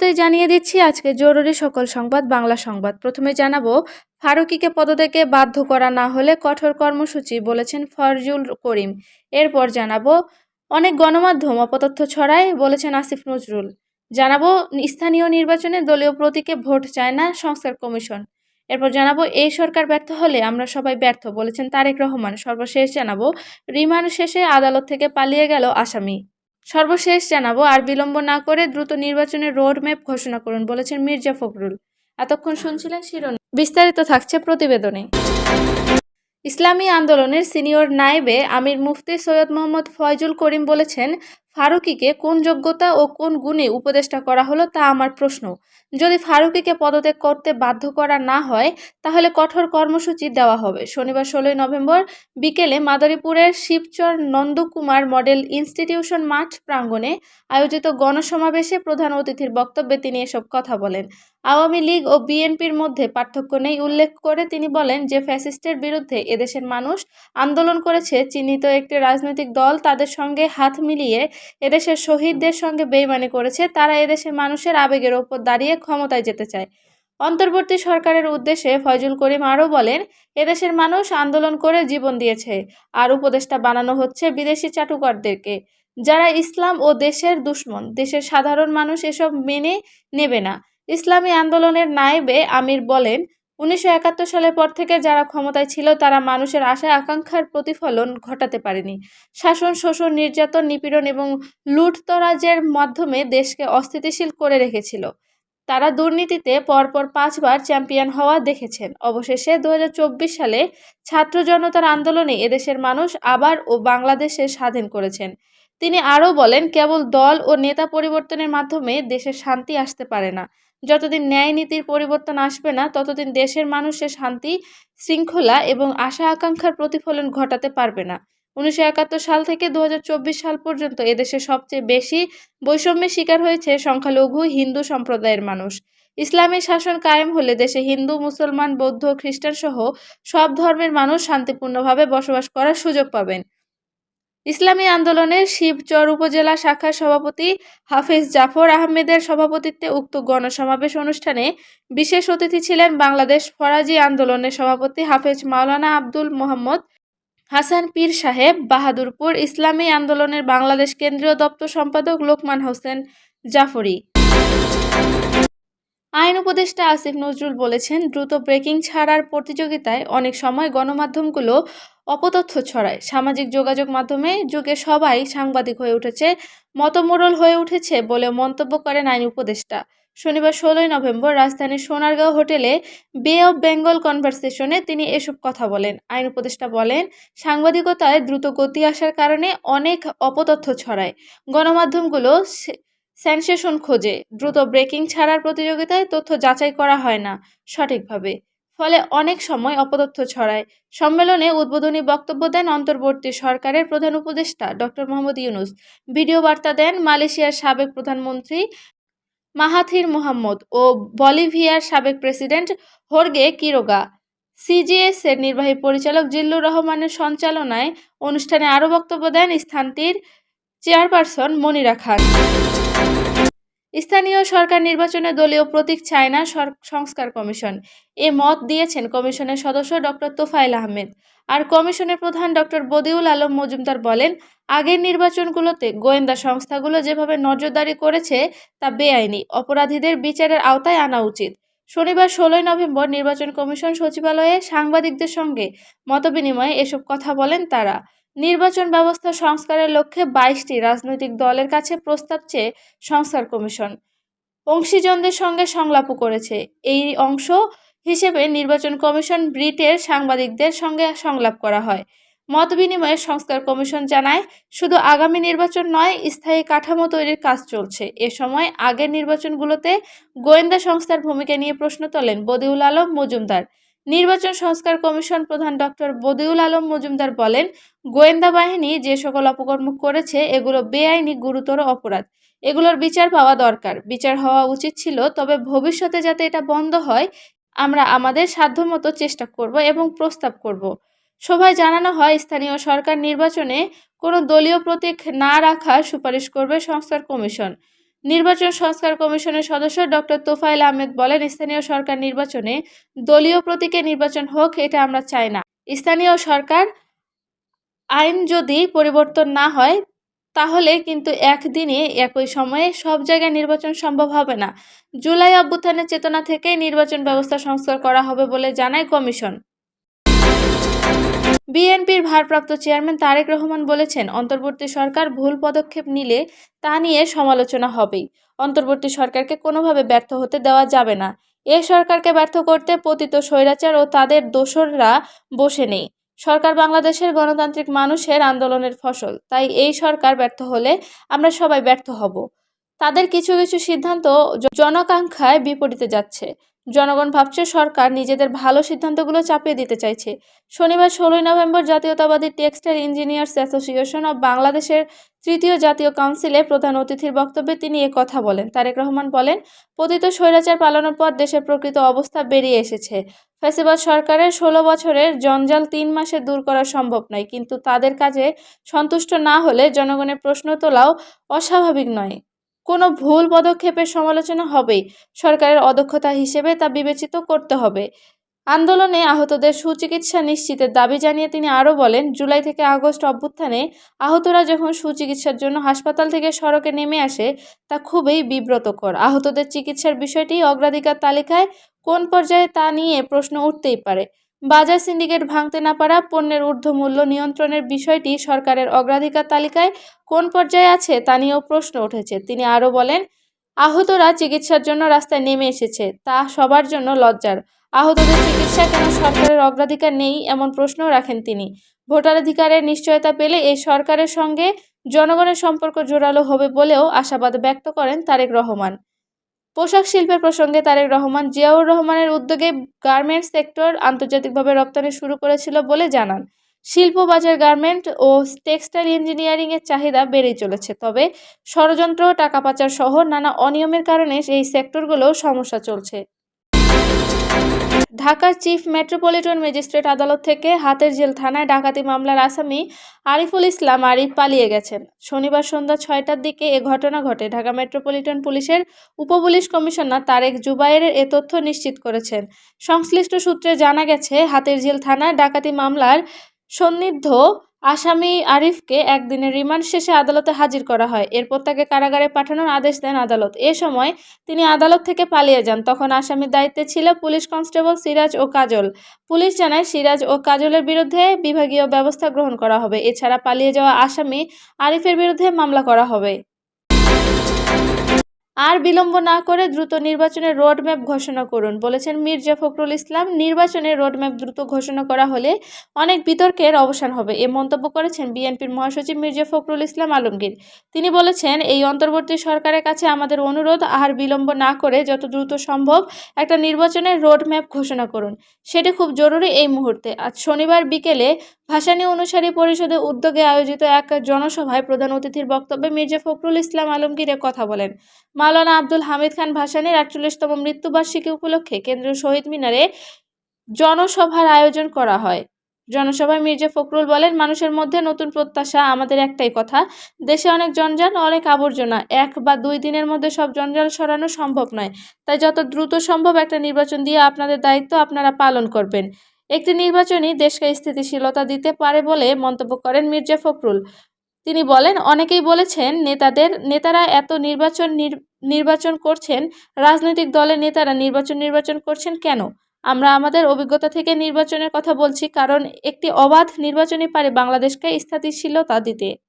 শুরুতেই জানিয়ে দিচ্ছি, আজকে জরুরি সকল সংবাদ বাংলা সংবাদ। প্রথমে জানাব, ফারুকিকে পদত্যাগে বাধ্য করা না হলে কঠোর কর্মসূচি বলেছেন ফরজুল করিম। এরপর জানাব, অনেক গণমাধ্যম অপতথ্য ছড়ায় বলেছেন আসিফ নজরুল। জানাব, স্থানীয় নির্বাচনে দলীয় প্রতীকে ভোট চায় না সংস্কার কমিশন। এরপর জানাব, এই সরকার ব্যর্থ হলে আমরা সবাই ব্যর্থ, বলেছেন তারেক রহমান। সর্বশেষ জানাব, রিমান্ড শেষে আদালত থেকে পালিয়ে গেল আসামি। সর্বশেষ জানাব, আর বিলম্ব না করে দ্রুত নির্বাচনের রোড ম্যাপ ঘোষণা করুন, বলেছেন মির্জা ফখরুল। এতক্ষণ শুনছিলেন শিরোনাম। বিস্তারিত থাকছে প্রতিবেদনে। ইসলামী আন্দোলনের সিনিয়র নায়েবে আমির মুফতি সৈয়দ মোহাম্মদ ফয়জুল করিম বলেছেন, ফারুকিকে কোন যোগ্যতা ও কোন গুণে উপদেষ্টা করা হলো তা আমার প্রশ্ন। যদি ফারুকিকে পদত্যাগ করতে বাধ্য করা না হয়, তাহলে কঠোর কর্মসূচি দেওয়া হবে। শনিবার ষোলোই নভেম্বর বিকেলে মাদারীপুরের শিবচর নন্দকুমার মডেল ইনস্টিটিউশন মাঠ প্রাঙ্গণে আয়োজিত গণসমাবেশে প্রধান অতিথির বক্তব্যে তিনি এসব কথা বলেন। আওয়ামী লীগ ও বিএনপির মধ্যে পার্থক্য নেই উল্লেখ করে তিনি বলেন যে ফ্যাসিস্টের বিরুদ্ধে এদেশের মানুষ আন্দোলন করেছে, চিহ্নিত একটি রাজনৈতিক দল তাদের সঙ্গে হাত মিলিয়ে এদেশের শহীদদের সঙ্গে বেইমানি করেছে, তারা এদেশের মানুষের আবেগের ওপর দাঁড়িয়ে ক্ষমতায় যেতে চায়। অন্তর্বর্তী সরকারের উদ্দেশ্যে ফয়জুল করিম আরও বলেন, এদেশের মানুষ আন্দোলন করে জীবন দিয়েছে, আর উপদেষ্টা বানানো হচ্ছে বিদেশি চাটুকারদেরকে। যারা ইসলাম ও দেশের দুশ্মন, দেশের সাধারণ মানুষ এসব মেনে নেবে না। ইসলামী আন্দোলনের নায়েবে আমির বলেন, উনিশশো একাত্তর সালের পর থেকে যারা ক্ষমতায় ছিল, তারা মানুষের আশা আকাঙ্ক্ষার প্রতিফলন ঘটাতে পারেনি। শাসন, শোষণ, নির্যাতন, নিপীড়ন এবং লুটতরাজের মাধ্যমে দেশকে অস্থিতিশীল করে রেখেছিল। তারা দুর্নীতিতে পরপর পাঁচবার চ্যাম্পিয়ন হওয়া দেখেছেন। অবশেষে দু হাজার চব্বিশ সালে ছাত্র জনতার আন্দোলনে এদেশের মানুষ আবার ও বাংলাদেশে স্বাধীন করেছেন। তিনি আরও বলেন, কেবল দল ও নেতা পরিবর্তনের মাধ্যমে দেশে শান্তি আসতে পারে না। যতদিন ন্যায় নীতির পরিবর্তন আসবে না, ততদিন দেশের মানুষের শান্তি, শৃঙ্খলা এবং আশা আকাঙ্ক্ষার প্রতিফলন ঘটাতে পারবে না। উনিশশো একাত্তর সাল থেকে দু হাজার চব্বিশ সাল পর্যন্ত এদেশে সবচেয়ে বেশি বৈষম্যের শিকার হয়েছে সংখ্যালঘু হিন্দু সম্প্রদায়ের মানুষ। ইসলামী শাসন কায়েম হলে দেশে হিন্দু, মুসলমান, বৌদ্ধ খ্রিস্টান সহ সব ধর্মের মানুষ শান্তিপূর্ণভাবে বসবাস করার সুযোগ পাবেন। ইসলামী আন্দোলনের শিবচর উপজেলা শাখার সভাপতি হাফেজ জাফর আহমেদের সভাপতিত্বে উক্ত গণসমাবেশ অনুষ্ঠানে বিশেষ অতিথি ছিলেন বাংলাদেশ ফরাজি আন্দোলনের সভাপতি হাফেজ মাওলানা আব্দুল মোহাম্মদ হাসান পীর সাহেব, বাহাদুরপুর ইসলামী আন্দোলনের বাংলাদেশ কেন্দ্রীয় দপ্তর সম্পাদক লোকমান হোসেন জাফরি। আইন উপদেষ্টা আসিফ নজরুল বলেছেন, দ্রুত ব্রেকিং ছাড়ার প্রতিযোগিতায় অনেক সময় গণমাধ্যমগুলো অপতথ্য ছড়ায়। সামাজিক যোগাযোগ মাধ্যমে যুগে সবাই সাংবাদিক হয়ে উঠেছে, মতমোড়ল হয়ে উঠেছে বলে মন্তব্য করেন আইন উপদেষ্টা। শনিবার ষোলোই নভেম্বর রাজধানীর সোনারগাঁও হোটেলে বে অব বেঙ্গল কনভারসেশনে তিনি এসব কথা বলেন। আইন উপদেষ্টা বলেন, সাংবাদিকতায় দ্রুত গতি আসার কারণে অনেক অপতথ্য ছড়ায়। গণমাধ্যমগুলো সেন্সেশন খোঁজে। দ্রুত ব্রেকিং ছাড়ার প্রতিযোগিতায় তথ্য যাচাই করা হয় না সঠিকভাবে। ফলে অনেক সময় অপতথ্য ছড়ায়। সম্মেলনে উদ্বোধনী বক্তব্য দেন অন্তর্বর্তী সরকারের প্রধান উপদেষ্টা ডক্টর মোহাম্মদ ইউনুস। ভিডিও বার্তা দেন মালয়েশিয়ার সাবেক প্রধানমন্ত্রী মাহাথির মোহাম্মদ ও বলিভিয়ার সাবেক প্রেসিডেন্ট হোর্গে কিরোগা। সিজিএস এর নির্বাহী পরিচালক জিল্লুর রহমানের সঞ্চালনায় অনুষ্ঠানে আরও বক্তব্য দেন স্থানটির চেয়ারপারসন মনিরা খান স্থানীয় সরকার নির্বাচনে দলীয় প্রতীক চায় না সংস্কার কমিশন। এ মত দিয়েছেন কমিশনের সদস্য ডক্টর তোফায়েল আহমেদ। আর কমিশনের প্রধান ডক্টর বদিউল আলম মজুমদার বলেন, আগের নির্বাচনগুলোতে গোয়েন্দা সংস্থাগুলো যেভাবে নজরদারি করেছে তা বেআইনি, অপরাধীদের বিচারের আওতায় আনা উচিত। শনিবার ষোলোই নভেম্বর নির্বাচন কমিশন সচিবালয়ে সাংবাদিকদের সঙ্গে মতবিনিময়ে এসব কথা বলেন তারা। নির্বাচন ব্যবস্থা সংস্কারের লক্ষ্যে বাইশটি রাজনৈতিক দলের কাছে প্রস্তাব চেয়ে সংস্কার কমিশন অংশীজনদের সঙ্গে সংলাপও করেছে। এই অংশ হিসেবে নির্বাচন কমিশন ব্রিটের সাংবাদিকদের সঙ্গে সংলাপ করা হয়। মত বিনিময়ে সংস্কার কমিশন জানায়, শুধু আগামী নির্বাচন নয়, স্থায়ী কাঠামো তৈরির কাজ চলছে। এ সময় আগের নির্বাচনগুলোতে গোয়েন্দা সংস্থার ভূমিকা নিয়ে প্রশ্ন তোলেন বদিউল আলম মজুমদার। নির্বাচন সংস্কার কমিশন প্রধান ডক্টর বদিউল আলম মজুমদার বলেন, গোয়েন্দা বাহিনী যে সকল অপকর্ম করেছে এগুলো বেআইনি, গুরুতর অপরাধ। এগুলোর বিচার পাওয়া দরকার। বিচার হওয়া উচিত ছিল, তবে ভবিষ্যতে যাতে এটা বন্ধ হয়, আমরা আমাদের সাধ্যমতো চেষ্টা করব এবং প্রস্তাব করব। সভায় জানানো হয়, স্থানীয় সরকার নির্বাচনে কোনো দলীয় প্রতীক না রাখার সুপারিশ করবে সংস্কার কমিশন। নির্বাচন সংস্কার কমিশনের সদস্য ডক্টর তোফায়েল আহমেদ বলেন, স্থানীয় সরকার নির্বাচনে দলীয় প্রতীকে নির্বাচন হোক, এটা আমরা চাই না। স্থানীয় সরকার আইন যদি পরিবর্তন না হয়, তাহলে কিন্তু একদিনে একই সময়ে সব জায়গায় নির্বাচন সম্ভব হবে না। জুলাই অভ্যুত্থানের চেতনা থেকেই নির্বাচন ব্যবস্থা সংস্কার করা হবে বলে জানায় কমিশন। বিএনপির ভারপ্রাপ্ত চেয়ারম্যান তারেক রহমান বলেছেন, অন্তর্বর্তী সরকার ভুল পদক্ষেপ নিলে তা নিয়ে সমালোচনা হবেই। অন্তর্বর্তী সরকারকে কোনোভাবে ব্যর্থ হতে দেওয়া যাবে না। এ সরকারকে ব্যর্থ করতে পতিত স্বৈরাচার ও তাদের দোসররা বসে নেই। সরকার বাংলাদেশের গণতান্ত্রিক মানুষের আন্দোলনের ফসল। তাই এই সরকার ব্যর্থ হলে আমরা সবাই ব্যর্থ হব। তাদের কিছু কিছু সিদ্ধান্ত জনকাঙ্ক্ষায় বিপরীতে যাচ্ছে। জনগণ ভাবছে সরকার নিজেদের ভালো সিদ্ধান্তগুলো চাপিয়ে দিতে চাইছে। শনিবার ষোলোই নভেম্বর জাতীয়তাবাদী টেক্সটাইল ইঞ্জিনিয়ার্স অ্যাসোসিয়েশন অব বাংলাদেশের তৃতীয় জাতীয় কাউন্সিলে প্রধান অতিথির বক্তব্যে তিনি এ কথা বলেন। তারেক রহমান বলেন, পতিত স্বৈরাচার পালানোর পর দেশের প্রকৃত অবস্থা বেরিয়ে এসেছে। ফ্যাসিবাদ সরকারের ষোলো বছরের জঞ্জাল তিন মাসে দূর করা সম্ভব নয়, কিন্তু তাদের কাজে সন্তুষ্ট না হলে জনগণের প্রশ্ন তোলাও অস্বাভাবিক নয়। কোনো ভুল পদক্ষেপের সমালোচনা হবেই সরকারের অদক্ষতা হিসেবে তা বিবেচিত করতে হবে। আন্দোলনে আহতদের সুচিকিৎসা নিশ্চিতের দাবি জানিয়ে তিনি আরও বলেন, জুলাই থেকে আগস্ট অভ্যুত্থানে আহতরা যখন সুচিকিৎসার জন্য হাসপাতাল থেকে সড়কে নেমে আসে, তা খুবই বিব্রতকর। আহতদের চিকিৎসার বিষয়টি অগ্রাধিকার তালিকায় কোন পর্যায়ে তা নিয়ে প্রশ্ন উঠতেই পারে। বাজার সিন্ডিকেট ভাঙতে না পারা পণ্যের ঊর্ধ্বমূল্য নিয়ন্ত্রণের বিষয়টি সরকারের অগ্রাধিকার তালিকায় কোন পর্যায়ে আছে তা নিয়েও প্রশ্ন উঠেছে। তিনি আরও বলেন, আহতরা চিকিৎসার জন্য রাস্তায় নেমে এসেছে, তা সবার জন্য লজ্জার। আহতদের চিকিৎসা কেন সরকারের অগ্রাধিকার নেই এমন প্রশ্নও রাখেন তিনি। ভোটাধিকারের নিশ্চয়তা পেলে এই সরকারের সঙ্গে জনগণের সম্পর্ক জোরালো হবে বলেও আশাবাদ ব্যক্ত করেন তারেক রহমান। পোশাক শিল্পের প্রসঙ্গে তারেক রহমান, জিয়াউর রহমানের উদ্যোগে গার্মেন্টস সেক্টর আন্তর্জাতিকভাবে রপ্তানি শুরু করেছিল বলে জানান। শিল্প, বাজার, গার্মেন্ট ও টেক্সটাইল ইঞ্জিনিয়ারিংয়ের চাহিদা বেড়েই চলেছে। তবে ষড়যন্ত্র, টাকা পাচার সহ নানা অনিয়মের কারণে এই সেক্টরগুলোও সমস্যা চলছে। ঢাকার চিফ মেট্রোপলিটন ম্যাজিস্ট্রেট আদালত থেকে হাতের জেল থানায় ডাকাতি মামলার আসামি আরিফুল ইসলাম আরিফ পালিয়ে গেছেন। শনিবার সন্ধ্যা ছয়টার দিকে এ ঘটনা ঘটে। ঢাকা মেট্রোপলিটন পুলিশের উপপুলিশ কমিশনার তারেক জুবাইরের এ তথ্য নিশ্চিত করেছেন। সংশ্লিষ্ট সূত্রে জানা গেছে, হাতের জেল থানায় ডাকাতি মামলার সন্নিধ্য আসামি আরিফকে একদিনের রিমান্ড শেষে আদালতে হাজির করা হয়। এরপর তাকে কারাগারে পাঠানোর আদেশ দেন আদালত। এ সময় তিনি আদালত থেকে পালিয়ে যান। তখন আসামির দায়িত্বে ছিল পুলিশ কনস্টেবল সিরাজ ও কাজল। পুলিশ জানায় সিরাজ ও কাজলের বিরুদ্ধে বিভাগীয় ব্যবস্থা গ্রহণ করা হবে। এছাড়া পালিয়ে যাওয়া আসামি আরিফের বিরুদ্ধে মামলা করা হবে। আর বিলম্ব না করে দ্রুত নির্বাচনের রোডম্যাপ ঘোষণা করুন, বলেছেন মির্জা ফখরুল ইসলাম। নির্বাচনের রোডম্যাপ দ্রুত ঘোষণা করা হলে অনেক বিতর্কের অবসান হবে। এ মন্তব্য করেছেন বিএনপির মহাসচিব মির্জা ফখরুল ইসলাম আলমগীর। তিনি বলেছেন, এই অন্তর্বর্তী সরকারের কাছে আমাদের অনুরোধ, আর বিলম্ব না করে যত দ্রুত সম্ভব একটা নির্বাচনের রোডম্যাপ ঘোষণা করুন। সেটি খুব জরুরি এই মুহূর্তে। আজ শনিবার বিকেলে ভাসানী অনুসারী পরিষদের উদ্যোগে আয়োজিত এক জনসভায় প্রধান অতিথির বক্তব্যে মির্জা ফখরুল ইসলাম আলমগীর কথা বলেন। মাওলানা আব্দুল হামিদ খান ভাসানীর আটচল্লিশতম মৃত্যুবার্ষিকী উপলক্ষে কেন্দ্রীয় শহীদ মিনারে জনসভার আয়োজন করা হয়। জনসভায় মির্জা ফখরুল বলেন, মানুষের মধ্যে নতুন প্রত্যাশা আমাদের একটাই কথা, দেশে অনেক জঞ্জাল, অনেক আবর্জনা। এক বা দুই দিনের মধ্যে সব জঞ্জাল সরানো সম্ভব নয়। তাই যত দ্রুত সম্ভব একটা নির্বাচন দিয়ে আপনাদের দায়িত্ব আপনারা পালন করবেন। একটি নির্বাচনই দেশকে স্থিতিশীলতা দিতে পারে বলে মন্তব্য করেন মির্জা ফখরুল। তিনি বলেন, অনেকেই বলেছেন নেতাদের, নেতারা এত নির্বাচন নির- নির্বাচন করছেন, রাজনৈতিক দলের নেতারা নির্বাচন নির্বাচন করছেন কেন? আমরা আমাদের অভিজ্ঞতা থেকে নির্বাচনের কথা বলছি, কারণ একটি অবাধ নির্বাচনী পারে বাংলাদেশকে স্থিতিশীলতা দিতে।